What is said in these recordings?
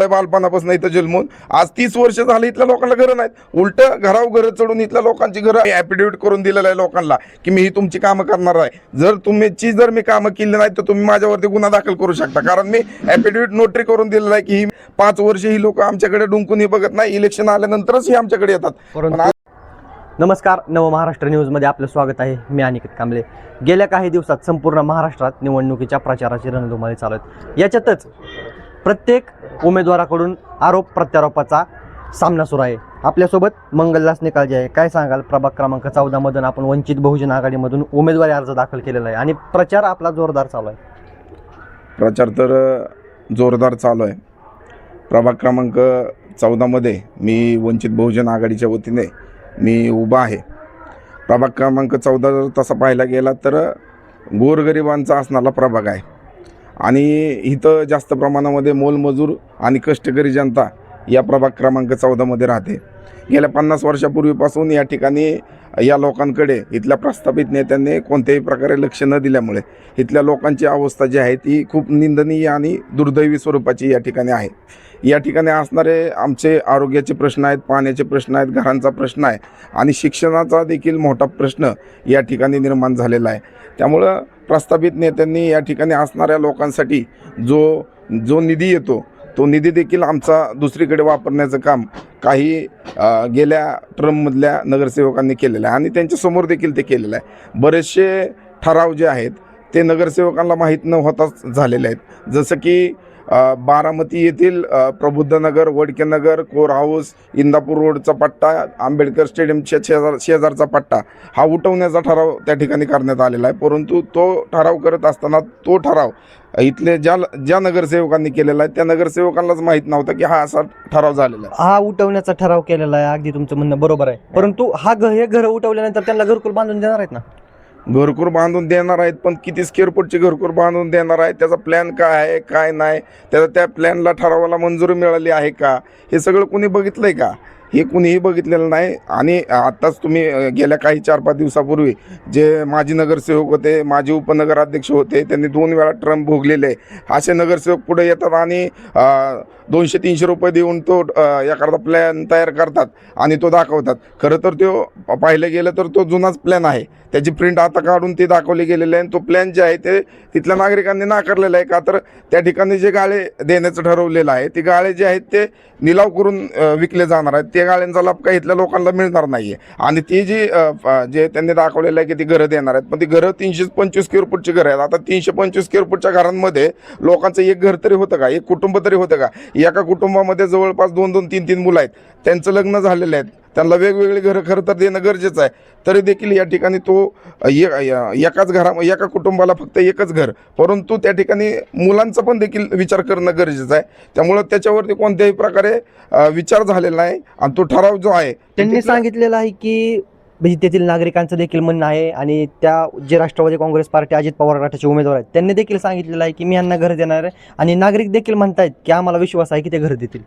आहे बालपणापासून इथं जन्मून आज तीस वर्ष झाली इथल्या लोकांना घरं नाहीत. उलट घरावर घरं चढून इथल्या लोकांची घरं ॲफिडेविट करून दिलेलं आहे लोकांना की मी ही तुमची कामं करणार आहे. जर तुमची जर मी कामं केली नाही तर तुम्ही माझ्यावरती गुन्हा दाखल करू शकता. कारण मी ॲफिडेविट नोटरी करून दिलेलं आहे की ही पाच वर्ष ही लोक आमच्याकडे डुंकूनही बघत नाही. इलेक्शन आल्यानंतरच ही आमच्याकडे येतात. नमस्कार नव महाराष्ट्र न्यूजमध्ये आपलं स्वागत आहे. मी अनिकेत कांबळे. गेल्या काही दिवसात संपूर्ण महाराष्ट्रात निवडणुकीच्या प्रचाराची रणधुमाळी चालू आहेत याच्यातच प्रत्येक उमेदवाराकडून आरोप प्रत्यारोपाचा सामना सुरू आहे. आपल्यासोबत मंगलदास निकाळजे आहे. काय सांगाल? प्रभाग क्रमांक चौदामधून आपण वंचित बहुजन आघाडीमधून उमेदवारी अर्ज दाखल केलेला आहे आणि प्रचार आपला जोरदार चालू आहे. प्रचार तर जोरदार चालू आहे. प्रभाग क्रमांक चौदामध्ये मी वंचित बहुजन आघाडीच्या वतीने मी उभा आहे. प्रभाग क्रमांक चौदा जर तसा पाहायला गेला तर गोरगरिबांचा असणारा प्रभाग आहे. आणि इथं जास्त प्रमाणामध्ये मोलमजूर आणि कष्टकरी जनता या प्रभाग क्रमांक चौदामध्ये राहते. गेल्या पन्नास वर्षापूर्वीपासून या ठिकाणी या लोकांकडे इथल्या प्रस्थापित नेत्यांनी कोणत्याही प्रकारे लक्ष न दिल्यामुळे इथल्या लोकांची अवस्था जी आहे ती खूप निंदनीय आणि दुर्दैवी स्वरूपाची या ठिकाणी आहे. या ठिकाणी असणारे आमचे आरोग्याचे प्रश्न आहेत पाण्याचे प्रश्न आहेत घरांचा प्रश्न आहे आणि शिक्षणाचा देखील मोठा प्रश्न या ठिकाणी निर्माण झालेला आहे. त्यामुळं प्रस्थापित नेत्यांनी या ठिकाणी असणाऱ्या लोकांसाठी जो जो निधी येतो तो निधी देखील आमचा दुसरीकडे वापरण्याचं काम काही गेल्या ट्रममधल्या नगरसेवकांनी केलेलं आहे आणि त्यांच्यासमोर देखील ते केलेलं आहे. बरेचसे ठराव जे आहेत ते नगरसेवकांना माहीत न होताच झालेले आहेत. जसं की बारामती येथील प्रबुद्धनगर वडकेनगर कोर हाऊस इंदापूर रोडचा पट्टा आंबेडकर स्टेडियमच्या शेजार शेजारचा पट्टा हा उठवण्याचा ठराव त्या ठिकाणी करण्यात आलेला आहे. परंतु तो ठराव करत असताना तो ठराव इथले ज्या ज्या नगरसेवकांनी केलेला आहे त्या नगरसेवकांनाच माहीत नव्हता की हा असा ठराव झालेला आहे. हा उठवण्याचा ठराव केलेला आहे. अगदी तुमचं म्हणणं बरोबर आहे. परंतु हा घ हे घर उठवल्यानंतर त्यांना घरकुल बांधून देणार आहेत ना? घरकुर बांधून देणार आहेत पण किती स्क्वेअर फूटची घरकुर बांधून देणार आहेत त्याचा प्लॅन काय आहे काय नाही त्याचा त्या प्लॅनला ठरावाला मंजुरी मिळाली आहे का? हे सगळं कोणी आहे का? हे कुणीही बघितलेलं नाही. आणि आत्ताच तुम्ही गेल्या काही चार पाच दिवसापूर्वी जे माजी नगरसेवक होते माजी उपनगराध्यक्ष होते त्यांनी दोन वेळा ट्रम्प भोगलेले. असे नगरसेवक पुढे येतात आणि दोनशे तीनशे रुपये देऊन तो एखादा प्लॅन तयार करतात आणि तो दाखवतात. खरं तर तो पाहिलं गेलं तर तो जुनाच प्लॅन आहे. त्याची प्रिंट आता काढून ते दाखवले गेलेले आहे आणि तो प्लॅन जे आहे ते तिथल्या नागरिकांनी नाकारलेला आहे. का तर त्या ठिकाणी जे गाळे देण्याचं ठरवलेलं आहे ते गाळे जे आहेत ते निलाव करून विकले जाणार आहेत. त्या गाळ्यांचा लाभ काही इथल्या लोकांना मिळणार नाही आहे आणि ती जी जे त्यांनी दाखवलेलं आहे की ती घरं देणार आहेत पण ती घरं तीनशे पंचवीस स्क्वेअर फूटची घरं आहेत. आता तीनशे पंचवीस स्क्वेअर फूटच्या घरांमध्ये लोकांचं एक घर तरी होतं का? एक कुटुंब तरी होतं का? एका कुटुंबामध्ये जवळपास दोन दोन तीन तीन मुलं आहेत. त्यांचं लग्न झालेलं आहेत त्यांना वेगवेगळी घरं खरं तर देणं गरजेचं आहे. तरी देखील या ठिकाणी तो एकाच घरा एका कुटुंबाला फक्त एकच घर परंतु त्या ठिकाणी मुलांचा पण देखील विचार करणं गरजेचं आहे. त्यामुळं त्याच्यावरती कोणत्याही प्रकारे विचार झालेला नाही. आणि तो ठराव जो आहे त्यांनी सांगितलेलं आहे की म्हणजे तेथील नागरिकांचं देखील म्हणणं आहे आणि त्या जे राष्ट्रवादी काँग्रेस पार्टी अजित पवार गटाचे उमेदवार आहेत त्यांनी देखील सांगितलेलं आहे की मी यांना घर देणार आहे. आणि नागरिक देखील म्हणतायत की आम्हाला विश्वास आहे की ते घर देतील.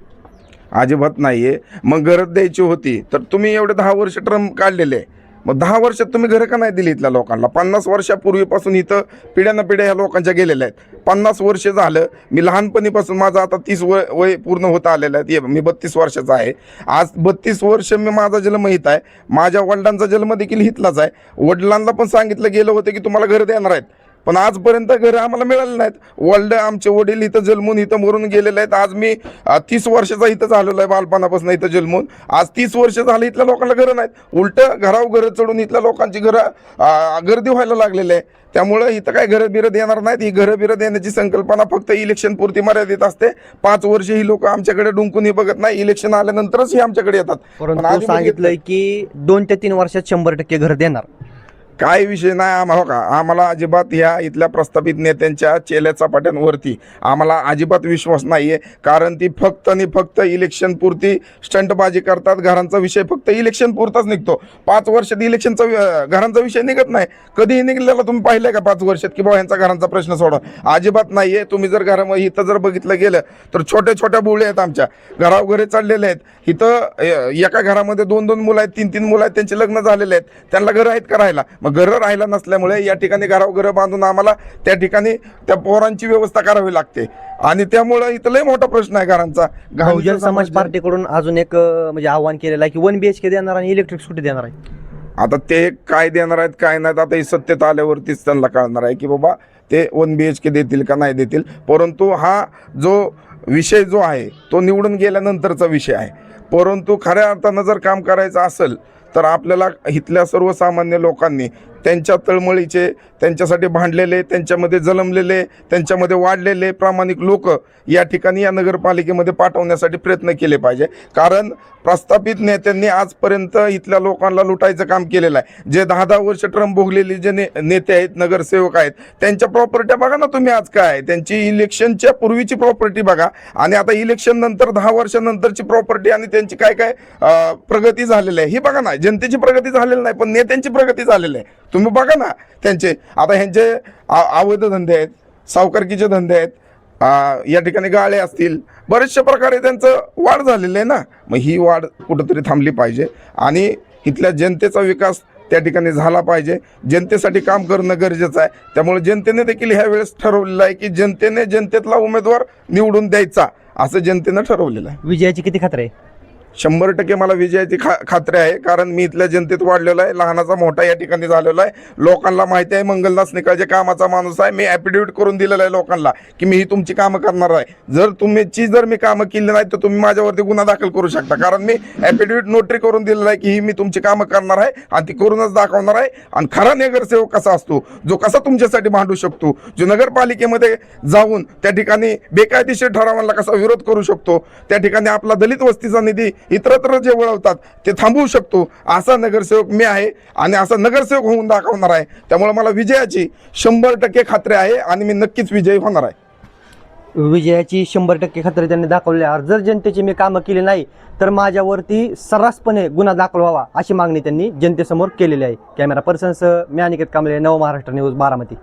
अजिबात नाही आहे मग घरं द्यायची होती तर तुम्ही एवढे दहा वर्ष टर्म काढलेले. आहे. मग दहा वर्षात तुम्ही घरं का नाही दिली इथल्या लोकांना? पन्नास वर्षापूर्वीपासून इथं पिढ्यानं पिढ्या ह्या लोकांच्या गेलेल्या आहेत. पन्नास वर्ष झालं मी लहानपणीपासून माझं आता तीस वय वय पूर्ण होत आलेलं आहे. ये- मी बत्तीस वर्षाचा आहे. आज बत्तीस वर्ष मी माझा जन्म इथं आहे. माझ्या वडिलांचा जन्म देखील इथलाच आहे. वडिलांना पण सांगितलं गेलं होतं की तुम्हाला घर देणार आहेत. पण आजपर्यंत घरं आम्हाला मिळाली नाहीत. वडील आमचे वडील इथं जन्मून इथं मरून गेलेले आहेत. आज मी तीस वर्षाचा इथं झालेलो आहे बालपणापासून इथं जन्मून. आज तीस वर्ष झाली इथल्या लोकांना घरं नाहीत. उलट घरावर घरं चढून इथल्या लोकांची घरं गर्दी व्हायला लागलेली आहे. त्यामुळं इथं काय घरं बिरं देणार नाहीत. ही घरं बिरं देण्याची संकल्पना फक्त इलेक्शन पुरती मर्यादित असते. पाच वर्ष ही लोक आमच्याकडे डुंकूनही बघत नाही. इलेक्शन आल्यानंतरच ही आमच्याकडे येतात. सांगितलंय की दोन ते तीन वर्षात शंभर टक्के घर देणार. काय विषय नाही आम्हाला हो का? आम्हाला अजिबात ह्या इथल्या प्रस्थापित नेत्यांच्या चेल्या चपाट्यांवरती आम्हाला अजिबात विश्वास नाही आहे कारण ती फक्त आणि फक्त इलेक्शनपुरती स्टंटबाजी करतात. घरांचा विषय फक्त इलेक्शन पुरताच निघतो. पाच वर्षात इलेक्शनचा वि- घरांचा विषय निघत नाही. कधीही निघलेला तुम्ही पाहिलं का पाच वर्षात? की बाबा ह्यांचा घरांचा प्रश्न सोडा. अजिबात नाही आहे तुम्ही जर घरामध्ये इथं जर बघितलं गेलं तर छोट्या छोट्या बुळे आहेत आमच्या. घरावघरे घरी आहेत. इथं एका घरामध्ये दोन दोन मुलं आहेत तीन तीन मुलं आहेत त्यांचे लग्न झालेले आहेत. त्यांना घरं आहेत करायला मग घरं राहायला नसल्यामुळे या ठिकाणी घरावर घरं बांधून आम्हाला त्या ठिकाणी त्या पोरांची व्यवस्था करावी लागते. आणि त्यामुळं इथं लय मोठा प्रश्न आहे घरांचा. बहुजन समाज पार्टीकडून अजून एक म्हणजे आव्हान केलेलं आहे की वन बीएचके देणार आणि इलेक्ट्रिक स्कूटी देणार आहे. आता ते काय देणार आहेत काय नाहीत आता ही सत्यता आल्यावरतीच त्यांना कळणार आहे की बाबा ते वन बी एच के देतील का नाही देतील. परंतु हा जो विषय जो आहे तो निवडून गेल्यानंतरचा विषय आहे. परंतु खऱ्या अर्थानं जर काम करायचं असेल तर आपल्याला इथल्या सर्वसामान्य लोकांनी त्यांच्या तळमळीचे त्यांच्यासाठी भांडलेले त्यांच्यामध्ये जलमलेले त्यांच्यामध्ये वाढलेले प्रामाणिक लोक या ठिकाणी या नगरपालिकेमध्ये पाठवण्यासाठी प्रयत्न केले पाहिजे. कारण प्रस्थापित नेत्यांनी आजपर्यंत इथल्या लोकांना लुटायचं काम केलेलं आहे. जे दहा दहा वर्ष ट्रम्प भोगलेले जे ने नेते आहेत नगरसेवक आहेत त्यांच्या प्रॉपर्ट्या बघा ना तुम्ही आज काय त्यांची इलेक्शनच्या पूर्वीची प्रॉपर्टी बघा. आणि आता इलेक्शन नंतर दहा वर्षानंतरची प्रॉपर्टी आणि त्यांची काय काय प्रगती झालेली आहे. ही बघा ना जनतेची प्रगती झालेली नाही पण नेत्यांची प्रगती झालेली आहे. तुम्ही बघा ना त्यांचे. आता ह्यांचे अवैध धंदे आहेत सावकारकीचे धंदे आहेत या ठिकाणी गाळे असतील बरेचशा प्रकारे त्यांचं वाढ झालेलं आहे ना. मग ही वाढ कुठंतरी थांबली पाहिजे. आणि इथल्या जनतेचा विकास त्या ठिकाणी झाला पाहिजे. जनतेसाठी काम करणं गरजेचं आहे. त्यामुळे जनतेने देखील ह्या वेळेस ठरवलेलं आहे की जनतेने जनतेतला उमेदवार निवडून द्यायचा असं जनतेनं ठरवलेलं आहे. विजयाची किती खात्री आहे? शंभर टक्के मला विजयाची खा खात्री आहे. कारण मी इथल्या जनतेत वाढलेलो आहे. लहानाचा मोठा या ठिकाणी झालेला आहे. लोकांना माहिती आहे मंगलदास निकाळजे कामाचा माणूस आहे. मी ॲफिडेविट करून दिलेलं आहे लोकांना की मी ही तुमची कामं करणार आहे. जर तुमची जर मी कामं केली नाही तर तुम्ही माझ्यावरती गुन्हा दाखल करू शकता. कारण मी ॲफिडेविट नोटरी करून दिलेलं आहे की ही मी तुमची कामं करणार आहे आणि ती करूनच दाखवणार आहे. आणि खरा नगरसेवक कसा असतो? जो कसा तुमच्यासाठी मांडू शकतो? जो नगरपालिकेमध्ये जाऊन त्या ठिकाणी बेकायदेशीर ठरावांना कसा विरोध करू शकतो? त्या ठिकाणी आपला दलित वस्तीचा निधी इतरत्र जे वळवतात ते थांबवू शकतो. असा नगरसेवक मी आहे आणि असा नगरसेवक होऊन दाखवणार आहे. त्यामुळे मला विजयाची शंभर टक्के खात्री आहे आणि मी नक्कीच विजयी होणार आहे. विजयाची शंभर टक्के खात्री त्यांनी दाखवली आहे. जर जनतेची मी कामं केली नाही तर माझ्यावरती सर्रासपणे गुन्हा दाखल व्हावा अशी मागणी त्यांनी जनतेसमोर केलेली आहे. कॅमेरा पर्सनसह मी अनिकेत कांबळे नव महाराष्ट्र न्यूज बारामती.